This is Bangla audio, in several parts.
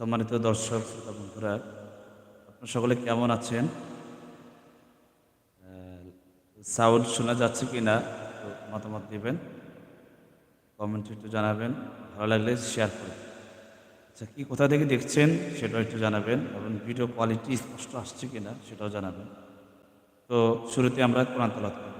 সম্মানিত দর্শক, শ্রোতা বন্ধুরা, আপনার সকলে কেমন আছেন? সাউন্ড শোনা যাচ্ছে কি না মতামত দেবেন কমেন্টে একটু জানাবেন, ভালো লাগলে শেয়ার করবেন। আচ্ছা কী কোথা থেকে দেখছেন সেটাও একটু জানাবেন এবং ভিডিও কোয়ালিটি স্পষ্ট আসছে কি না সেটাও জানাবেন। তো শুরুতে আমরা কোরআন তলাত করব।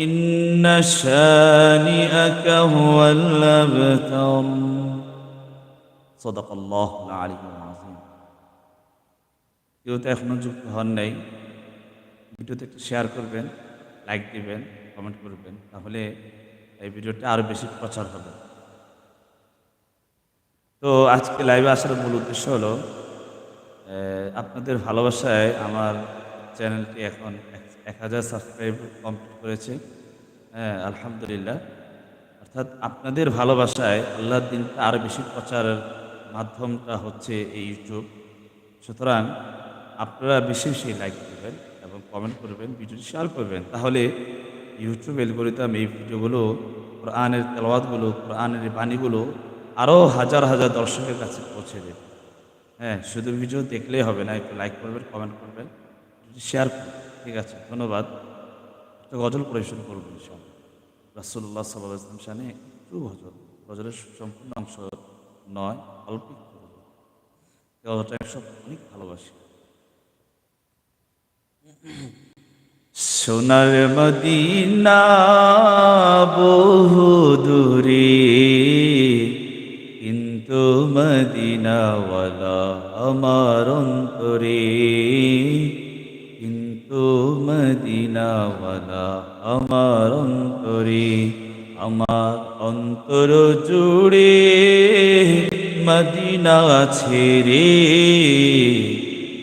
إن شانئك هو الأبتر صدق الله العلي العظيم কেউ তো এখনও যুক্ত হন নাই ভিডিওতে একটু শেয়ার করবেন লাইক দিবেন কমেন্ট করবেন তাহলে এই ভিডিওটা আরও বেশি প্রচার হবে তো আজকে লাইভে আসার মূল উদ্দেশ্য হলো আহ, আপনাদের ভালোবাসায় আমার চ্যানেলটি এখন এক- হাজার সাবস্ক্রাইব কমপ্লিট করেছে। হ্যাঁ আলহামদুলিল্লাহ। অর্থাৎ আপনাদের ভালোবাসায় আল্লাহর দিনটা আরও বেশি প্রচারের মাধ্যমটা হচ্ছে এই ইউটিউব সুতরাং আপনারা বেশি লাইক করবেন এবং কমেন্ট করবেন ভিডিওটি শেয়ার করবেন। তাহলে ইউটিউব এলগোরিদম এই ভিডিওগুলো কোরআনের তেলাওয়াতগুলো কোরআনের বাণীগুলো আরও হাজার হাজার দর্শকের কাছে পৌঁছে দেবে। হ্যাঁ শুধু ভিডিও দেখলেই হবে না, একটু লাইক করবেন কমেন্ট করবেন। শেয়ার করবেন ঠিক আছে, ধন্যবাদ। একটা গজল পরিবেশন করব ইনশাআল্লাহ। রাসুল্লাহ সাল্লাহ ইসলাম শানে একটু গজল, গজলের সম্পূর্ণ অংশ নয়, অল্প গজলটা একসব অনেক ভালোবাসি। সোনার মদিনা বহু দূরে, কিন্তু মদিনাওয়ালা আমার অন্তরে। মদিনাওয়ালা আমার অন্তরে, আমার অন্তর জুড়ে মদিনা আছে রে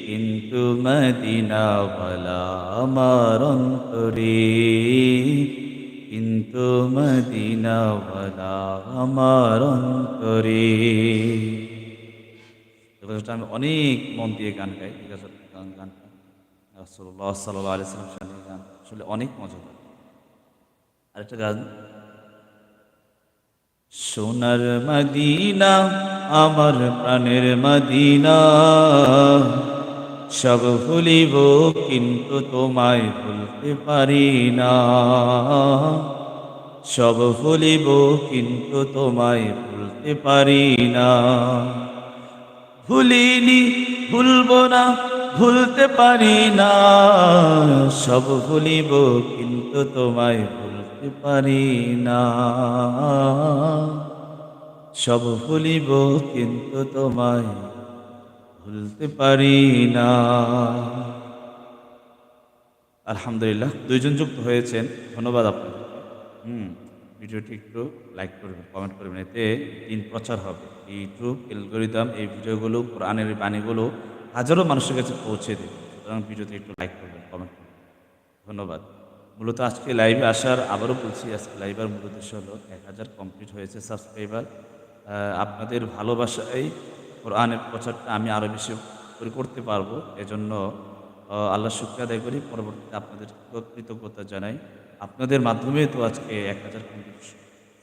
কিন্তু মদিনাওয়ালা আমার অন্তরে, কিন্তু মদিনাওয়ালা আমার অন্তরে। আমি অনেক মন দিয়ে গান গাই গান গানটা রাসূলুল্লাহ সাল্লাল্লাহু আলাইহি সাল্লাম শানের গান আসলে অনেক মজাদার আরেকটা গান, সোনার মদিনা, আমার প্রাণের মদিনা, সব ভুলিব কিন্তু তোমায় ভুলতে পারি না। সব ভুলিব কিন্তু তোমায় ভুলতে পারি না। ভুলিনি, ভুলবো না ভুলতে পারি না। সব ভুলিব, কিন্তু তোমায় ভুলতে পারি না। সব ভুলিব, কিন্তু তোমায় ভুলতে পারি না। আলহামদুলিল্লাহ, দুইজন যুক্ত হয়েছেন। ধন্যবাদ আপনাদের হুম, ভিডিওটি একটু লাইক করবেন, কমেন্ট করবেন, এতে দিন প্রচার হবে। ইউটিউব এলগোরিদম এই ভিডিওগুলো, কোরআনের বাণীগুলো হাজারো মানুষের কাছে পৌঁছে দেবে সুতরাং ভিডিওতে একটু লাইক করবেন কমেন্ট করবেন। ধন্যবাদ। মূলত আজকে লাইভে আসার, আবারও বলছি, আজকে লাইভের মূল উদ্দেশ্য হলো এক হাজার কমপ্লিট হয়েছে সাবস্ক্রাইবার আপনাদের ভালোবাসায় কোরআনের প্রচারটা আমি আরও বেশি করে করতে পারব। এজন্য আল্লাহ শুক্রিয়া আদায় করি। পরবর্তীতে আপনাদের কৃতজ্ঞতা জানাই। আপনাদের মাধ্যমে তো আজকে এক হাজার কমপ্লিট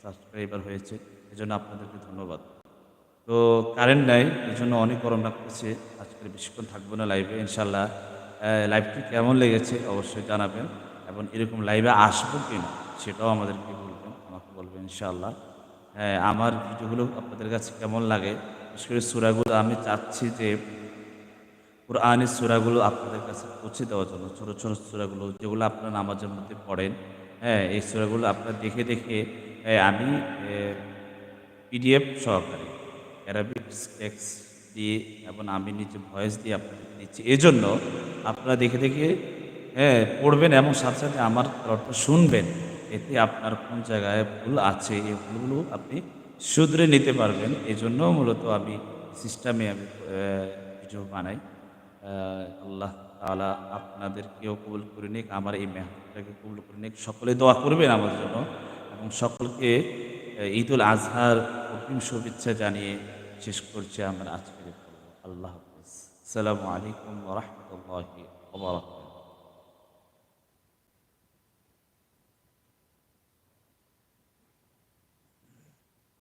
সাবস্ক্রাইবার হয়েছে। এজন্য আপনাদেরকে ধন্যবাদ। তো কারেন্ট নাই এই জন্য অনেক গরম লাগতেছে। আজকে বেশিক্ষণ থাকব না লাইভে ইনশাল্লাহ লাইভটি কেমন লেগেছে অবশ্যই জানাবেন এবং এরকম লাইভে আসব কি না সেটাও আমাদেরকে বলবেন আমাকে বলবেন ইনশাল্লাহ হ্যাঁ আমার ভিডিওগুলো আপনাদের কাছে কেমন লাগে? বিশেষ করে সুরাগুলো আমি চাচ্ছি যে কোরআনের সুরাগুলো আপনাদের কাছে পৌঁছে দেওয়ার জন্য ছোটো ছোটো সুরাগুলো যেগুলো আপনারা নামাজের মধ্যে পড়েন। হ্যাঁ এই সুরাগুলো আপনারা দেখে দেখে হ্যাঁ, আমি পিডিএফ সহকারে অ্যারাবিক টেক্স দিয়ে এবং আমি নিজে ভয়েস দিয়ে আপনাদের দিচ্ছি। এজন্য আপনারা দেখে দেখে হ্যাঁ পড়বেন এবং সাথে সাথে আমার তরফটা শুনবেন। এতে আপনার কোন জায়গায় ভুল আছে, এই ভুলগুলো আপনি শুধরে নিতে পারবেন। এই জন্য মূলত আমি সিস্টেমে আমি ভিডিও বানাই। আল্লাহ তালা আপনাদেরকেও কবুল করে নিক, আমার এই মেহনতটাকে কবুল করে নিক। সকলে দোয়া করবেন আমার জন্য এবং সকলকে ঈদুল আজহার অগ্রিম শুভেচ্ছা জানিয়ে শেষ করছি আমার আজকের পর্ব। আল্লাহ হাফিজ আসসালামু আলাইকুম রহমতুল্লাহি